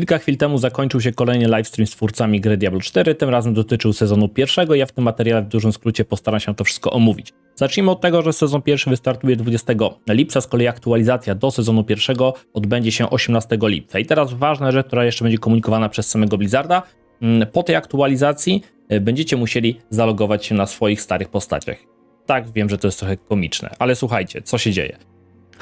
Kilka chwil temu zakończył się kolejny livestream z twórcami gry Diablo 4, tym razem dotyczył sezonu pierwszego. Ja w tym materiale w dużym skrócie postaram się to wszystko omówić. Zacznijmy od tego, że sezon pierwszy wystartuje 20 lipca, z kolei aktualizacja do sezonu pierwszego odbędzie się 18 lipca. I teraz ważna rzecz, która jeszcze będzie komunikowana przez samego Blizzarda. Mm, Po tej aktualizacji e, będziecie musieli zalogować się na swoich starych postaciach. Tak, wiem, że to jest trochę komiczne, ale słuchajcie, co się dzieje.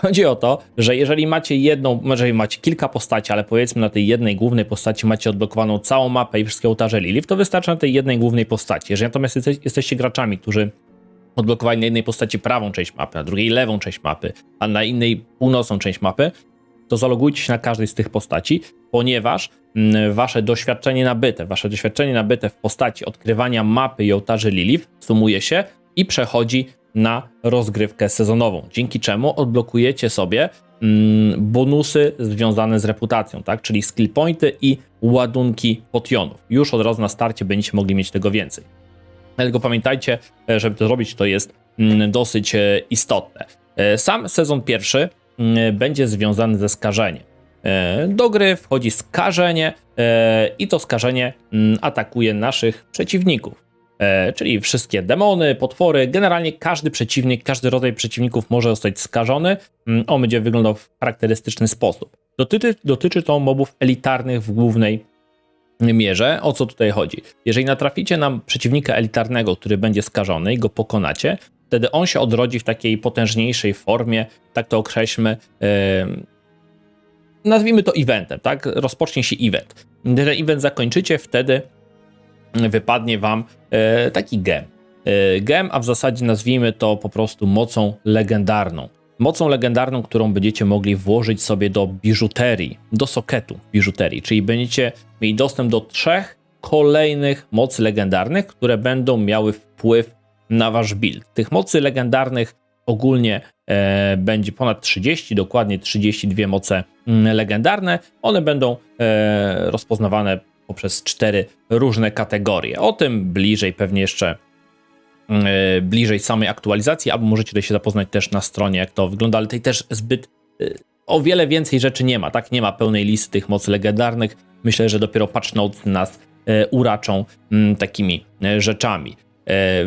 Chodzi o to, że jeżeli macie jedną, jeżeli macie kilka postaci, ale powiedzmy na tej jednej głównej postaci macie odblokowaną całą mapę i wszystkie ołtarze Lilith, to wystarczy na tej jednej głównej postaci. Jeżeli natomiast jesteś, jesteście graczami, którzy odblokowali na jednej postaci prawą część mapy, na drugiej lewą część mapy, a na innej północną część mapy, to zalogujcie się na każdej z tych postaci, ponieważ mm, wasze doświadczenie nabyte, wasze doświadczenie nabyte w postaci odkrywania mapy i ołtarzy Lilith sumuje się i przechodzi na rozgrywkę sezonową, dzięki czemu odblokujecie sobie mm, bonusy związane z reputacją, tak? czyli skill pointy i ładunki potionów. Już od razu na starcie będziecie mogli mieć tego więcej. Tylko pamiętajcie, e, żeby to zrobić, to jest mm, dosyć e, istotne. E, Sam sezon pierwszy mm, będzie związany ze skażeniem. Do gry wchodzi skażenie i to skażenie atakuje naszych przeciwników. E, Czyli wszystkie demony, potwory, generalnie każdy przeciwnik, każdy rodzaj przeciwników może zostać skażony. Mm, On będzie wyglądał w charakterystyczny sposób. Dotyczy, dotyczy to mobów elitarnych w głównej mierze. O co tutaj chodzi? Jeżeli natraficie na przeciwnika elitarnego, który będzie skażony i go pokonacie, wtedy on się odrodzi w takiej potężniejszej formie, tak to określmy. em, nazwijmy to eventem, tak? Rozpocznie się event. Gdy ten event zakończycie, wtedy wypadnie wam e, taki gem. E, gem, a w zasadzie nazwijmy to po prostu mocą legendarną. Mocą legendarną, którą będziecie mogli włożyć sobie do biżuterii, do soketu biżuterii, czyli będziecie mieli dostęp do trzech kolejnych mocy legendarnych, które będą miały wpływ na wasz build. Tych mocy legendarnych ogólnie e, będzie ponad 30, dokładnie 32 moce mm, legendarne. One będą e, rozpoznawane poprzez cztery różne kategorie. O tym bliżej pewnie jeszcze e, bliżej samej aktualizacji, albo możecie się zapoznać też na stronie, jak to wygląda, ale tutaj też zbyt e, o wiele więcej rzeczy nie ma, tak? Nie ma pełnej listy tych mocy legendarnych. Myślę, że dopiero patch notes nas e, uraczą mm, takimi rzeczami.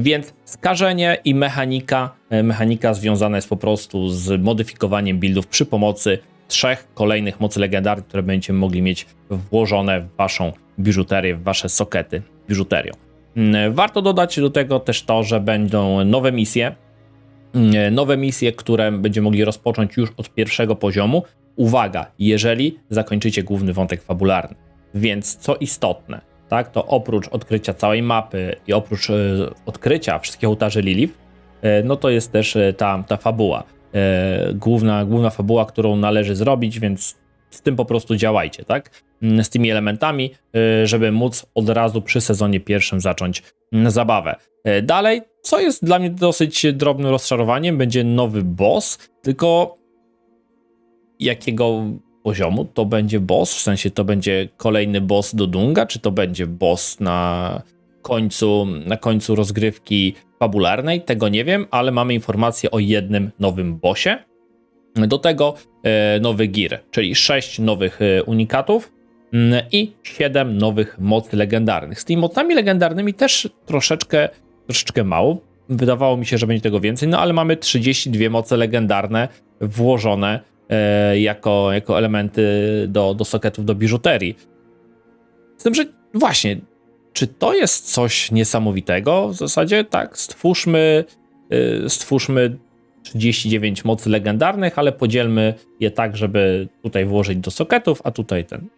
Więc skażenie i mechanika, mechanika związana jest po prostu z modyfikowaniem buildów przy pomocy trzech kolejnych mocy legendarnych, które będziecie mogli mieć włożone w waszą biżuterię, w wasze sokety biżuterią. Mm, Warto dodać do tego też to, że będą nowe misje, Mm, nowe misje, które będziemy mogli rozpocząć już od pierwszego poziomu. Uwaga, jeżeli zakończycie główny wątek fabularny. Więc co istotne, tak, to oprócz odkrycia całej mapy i oprócz e, odkrycia wszystkich ołtarzy Lilith, e, no to jest też e, ta, ta fabuła. Główna, główna fabuła, którą należy zrobić, więc z tym po prostu działajcie, tak? Mm, Z tymi elementami, e, żeby móc od razu przy sezonie pierwszym zacząć mm, zabawę. E, Dalej, co jest dla mnie dosyć drobnym rozczarowaniem, będzie nowy boss, tylko jakiego poziomu to będzie boss? W sensie to będzie kolejny boss do Dunga, czy to będzie boss na końcu, na końcu rozgrywki fabularnej? Tego nie wiem, ale mamy informację o jednym nowym bossie. Do tego e, nowy gear, czyli 6 nowych e, unikatów mm, i 7 nowych mocy legendarnych. Z tymi mocami legendarnymi też troszeczkę, troszeczkę mało. Wydawało mi się, że będzie tego więcej, no ale mamy 32 moce legendarne włożone e, jako, jako elementy do, do soketów, do biżuterii. Z tym, że właśnie, czy to jest coś niesamowitego? W zasadzie tak, stwórzmy, stwórzmy 39 mocy legendarnych, ale podzielmy je tak, żeby tutaj włożyć do soketów, a tutaj ten.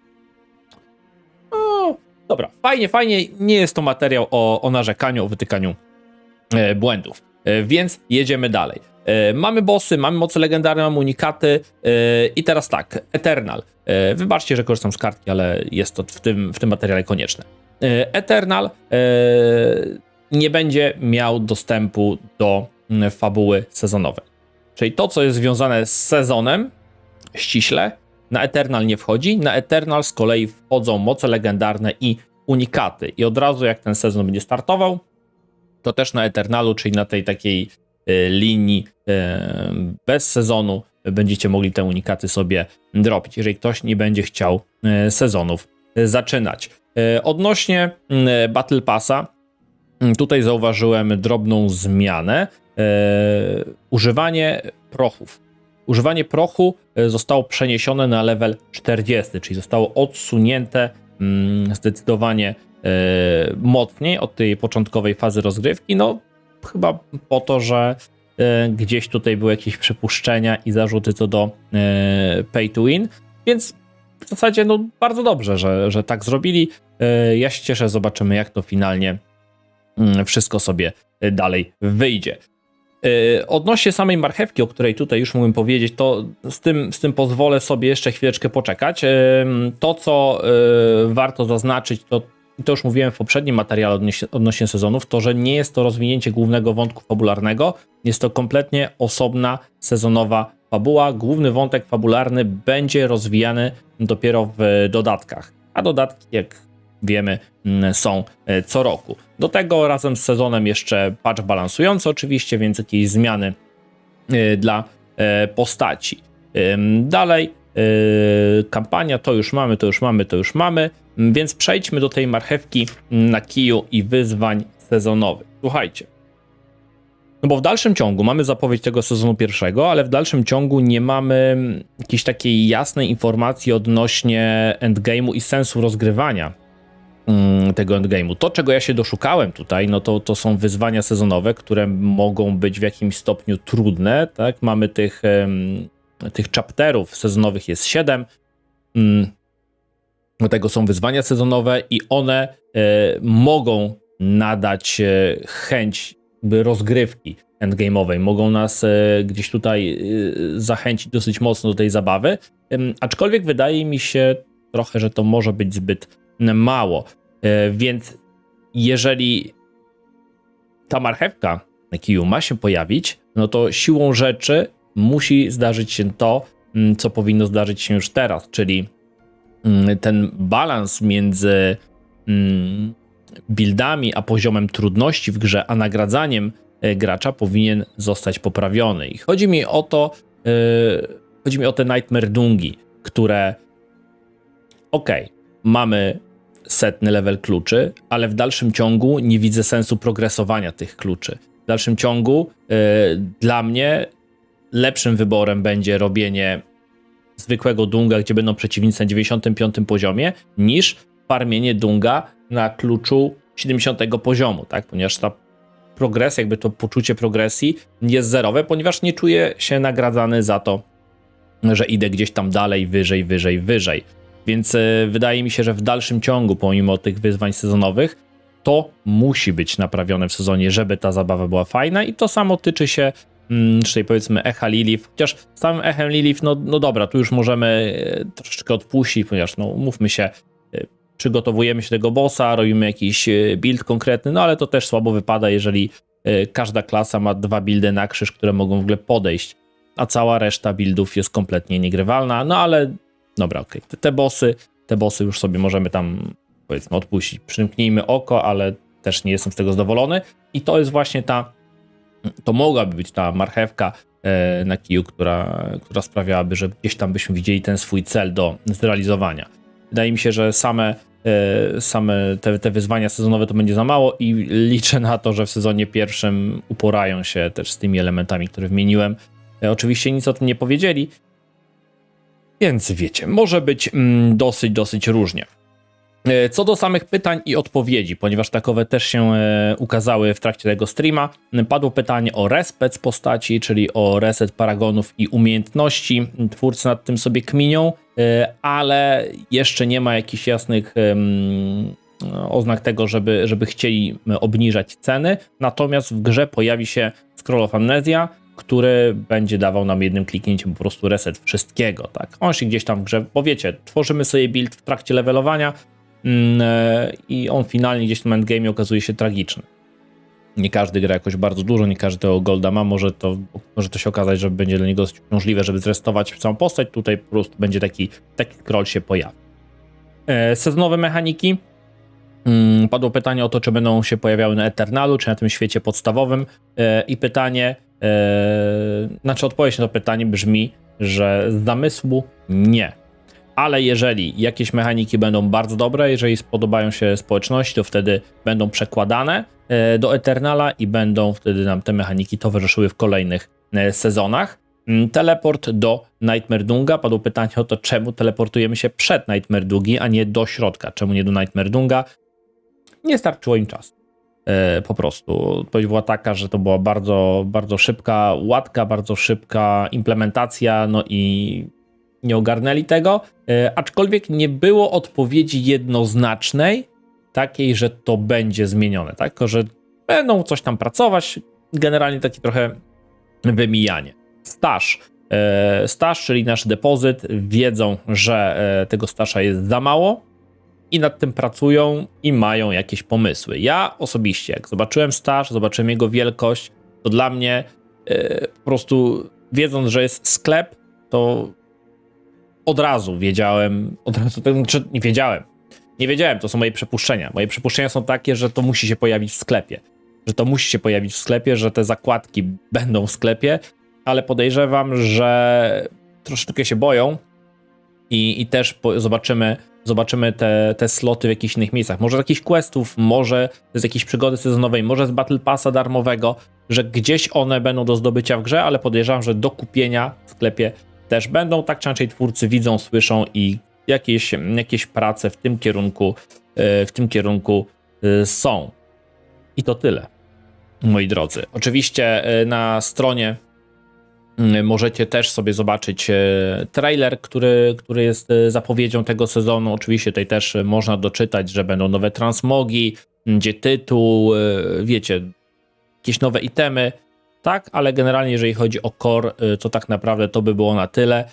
O, dobra, fajnie, fajnie. Nie jest to materiał o, o narzekaniu, o wytykaniu e, błędów. E, więc jedziemy dalej. E, mamy bossy, mamy moce legendarne, mamy unikaty e, i teraz tak, Eternal. E, wybaczcie, że korzystam z kartki, ale jest to w tym, w tym materiale konieczne. E, Eternal nie będzie miał dostępu do fabuły sezonowej. Czyli to, co jest związane z sezonem, ściśle, na Eternal nie wchodzi. Na Eternal z kolei wchodzą moce legendarne i unikaty. I od razu, jak ten sezon będzie startował, to też na Eternalu, czyli na tej takiej e, linii e, bez sezonu, będziecie mogli te unikaty sobie dropić, jeżeli ktoś nie będzie chciał e, sezonów zaczynać. Odnośnie mm, Battle Passa, mm, tutaj zauważyłem drobną zmianę. E, Używanie prochów. Używanie prochu e, zostało przeniesione na level 40, czyli zostało odsunięte mm, zdecydowanie e, mocniej od tej początkowej fazy rozgrywki. No, chyba po to, że gdzieś tutaj były jakieś przypuszczenia i zarzuty co do pay to win, więc w zasadzie no, bardzo dobrze, że, że tak zrobili. Ja się cieszę, zobaczymy jak to finalnie mm, wszystko sobie dalej wyjdzie. E, Odnośnie samej marchewki, o której tutaj już mógłbym powiedzieć, to z tym, z tym pozwolę sobie jeszcze chwileczkę poczekać. E, To, co e, warto zaznaczyć, to to już mówiłem w poprzednim materiale odnośnie, odnośnie sezonów, to że nie jest to rozwinięcie głównego wątku fabularnego, jest to kompletnie osobna sezonowa fabuła. Główny wątek fabularny będzie rozwijany dopiero w dodatkach, a dodatki, jak wiemy, mm, są e, co roku. Do tego razem z sezonem jeszcze patch balansujący oczywiście, więc jakieś zmiany e, dla e, postaci. Dalej, kampania to już mamy, to już mamy, to już mamy, Mm, więc przejdźmy do tej marchewki na kiju i wyzwań sezonowych. Słuchajcie. No bo w dalszym ciągu mamy zapowiedź tego sezonu pierwszego, ale w dalszym ciągu nie mamy jakiejś takiej jasnej informacji odnośnie endgame'u i sensu rozgrywania mm, tego endgame'u. To, czego ja się doszukałem tutaj, no to, to są wyzwania sezonowe, które mogą być w jakimś stopniu trudne, tak? Mamy tych, tych chapterów sezonowych jest 7. Do tego są wyzwania sezonowe i one e, mogą nadać e, chęć rozgrywki endgame'owej, mogą nas e, gdzieś tutaj zachęcić dosyć mocno do tej zabawy, aczkolwiek wydaje mi się trochę, że to może być zbyt mało, więc jeżeli ta marchewka na kiju ma się pojawić, no to siłą rzeczy musi zdarzyć się to, mm, co powinno zdarzyć się już teraz, czyli mm, ten balans między mm, buildami a poziomem trudności w grze, a nagradzaniem e, gracza powinien zostać poprawiony. I chodzi mi o to, e, chodzi mi o te Nightmare Dungi, które okej, mamy setny level kluczy, ale w dalszym ciągu nie widzę sensu progresowania tych kluczy. W dalszym ciągu e, dla mnie lepszym wyborem będzie robienie zwykłego dunga, gdzie będą przeciwnicy na 95 poziomie, niż farmienie dunga na kluczu 70 poziomu, tak? Ponieważ ta progresja, jakby to poczucie progresji jest zerowe, ponieważ nie czuję się nagradzany za to, że idę gdzieś tam dalej, wyżej, wyżej, wyżej. Więc e, wydaje mi się, że w dalszym ciągu, pomimo tych wyzwań sezonowych, to musi być naprawione w sezonie, żeby ta zabawa była fajna. I to samo tyczy się mm, czyli powiedzmy Echa Lilith, chociaż samym Echem Lilith, no, no dobra, tu już możemy e, troszeczkę odpuścić, ponieważ no mówmy się, e, przygotowujemy się tego bossa, robimy jakiś build konkretny, no ale to też słabo wypada, jeżeli każda klasa ma dwa buildy na krzyż, które mogą w ogóle podejść, a cała reszta buildów jest kompletnie niegrywalna, no ale dobra, okej, te, te bossy, te bossy już sobie możemy tam powiedzmy odpuścić, przymknijmy oko, ale też nie jestem z tego zadowolony i to jest właśnie ta to mogłaby być ta marchewka e, na kiju, która, która sprawiałaby, że gdzieś tam byśmy widzieli ten swój cel do zrealizowania. Wydaje mi się, że same, e, same te, te wyzwania sezonowe to będzie za mało i liczę na to, że w sezonie pierwszym uporają się też z tymi elementami, które wymieniłem. E, Oczywiście nic o tym nie powiedzieli, więc wiecie, może być mm, dosyć, dosyć różnie. E, Co do samych pytań i odpowiedzi, ponieważ takowe też się e, ukazały w trakcie tego streama, padło pytanie o respec postaci, czyli o reset paragonów i umiejętności. Twórcy nad tym sobie kminią, e, ale jeszcze nie ma jakichś jasnych em, oznak tego, żeby, żeby chcieli obniżać ceny. Natomiast w grze pojawi się Scroll of Amnesia, który będzie dawał nam jednym kliknięciem po prostu reset wszystkiego, tak? On się gdzieś tam w grze, bo wiecie, tworzymy sobie build w trakcie levelowania, e, i on finalnie gdzieś w tym endgame okazuje się tragiczny. Nie każdy gra jakoś bardzo dużo, nie każdy tego golda ma, może to, może to się okazać, że będzie dla niego możliwe, żeby zrestować całą postać, tutaj po prostu będzie taki, taki scroll się pojawi. E, sezonowe mechaniki. Mm, Padło pytanie o to, czy będą się pojawiały na Eternalu, czy na tym świecie podstawowym. E, I pytanie, e, znaczy odpowiedź na to pytanie brzmi, że z zamysłu nie. Ale jeżeli jakieś mechaniki będą bardzo dobre, jeżeli spodobają się społeczności, to wtedy będą przekładane e, do Eternala i będą wtedy nam te mechaniki towarzyszyły w kolejnych e, sezonach. Mm, Teleport do Nightmare Dunga. Padło pytanie o to, czemu teleportujemy się przed Nightmare Dungi, a nie do środka. Czemu nie do Nightmare Dunga? Nie starczyło im czasu. E, po prostu. Odpowiedź była taka, że to była bardzo, bardzo szybka łatka, bardzo szybka implementacja, no i nie ogarnęli tego. E, aczkolwiek nie było odpowiedzi jednoznacznej, takiej, że to będzie zmienione, tak? Tylko, że będą coś tam pracować. Generalnie takie trochę wymijanie. Staż. E, Staż, czyli nasz depozyt, wiedzą, że tego stasza jest za mało i nad tym pracują i mają jakieś pomysły. Ja osobiście, jak zobaczyłem staż, zobaczyłem jego wielkość, to dla mnie e, po prostu wiedząc, że jest sklep, to od razu wiedziałem, od razu, znaczy nie wiedziałem, nie wiedziałem, to są moje przypuszczenia. Moje przypuszczenia są takie, że to musi się pojawić w sklepie. Że to musi się pojawić w sklepie, że te zakładki będą w sklepie, ale podejrzewam, że troszeczkę się boją i, i też po, zobaczymy, zobaczymy te, te sloty w jakichś innych miejscach. Może z jakichś questów, może z jakiejś przygody sezonowej, może z Battle Passa darmowego, że gdzieś one będą do zdobycia w grze, ale podejrzewam, że do kupienia w sklepie też będą. Tak czy inaczej twórcy widzą, słyszą i jakieś, jakieś prace w tym kierunku, e, w tym kierunku e, są. I to tyle, moi drodzy. Oczywiście e, na stronie możecie też sobie zobaczyć trailer, który, który jest zapowiedzią tego sezonu. Oczywiście tutaj też można doczytać, że będą nowe transmogi, będzie tytuł, wiecie, jakieś nowe itemy, tak, ale generalnie jeżeli chodzi o core, to tak naprawdę to by było na tyle.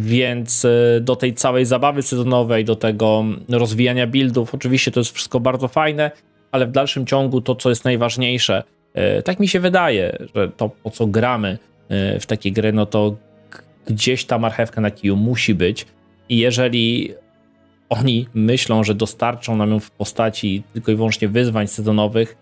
Więc do tej całej zabawy sezonowej, do tego rozwijania buildów, oczywiście to jest wszystko bardzo fajne, ale w dalszym ciągu to, co jest najważniejsze, tak mi się wydaje, że to po co gramy w takie gry, no to gdzieś ta marchewka na kiju musi być. I jeżeli oni myślą, że dostarczą nam ją w postaci tylko i wyłącznie wyzwań sezonowych,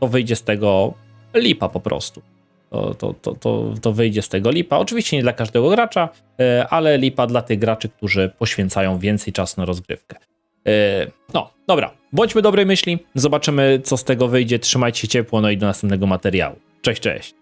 to wyjdzie z tego lipa po prostu to, to, to, to, to wyjdzie z tego lipa. Oczywiście nie dla każdego gracza, e, ale lipa dla tych graczy, którzy poświęcają więcej czasu na rozgrywkę. E, no, dobra, bądźmy dobrej myśli, zobaczymy co z tego wyjdzie, trzymajcie się ciepło, no i do następnego materiału. Cześć, cześć.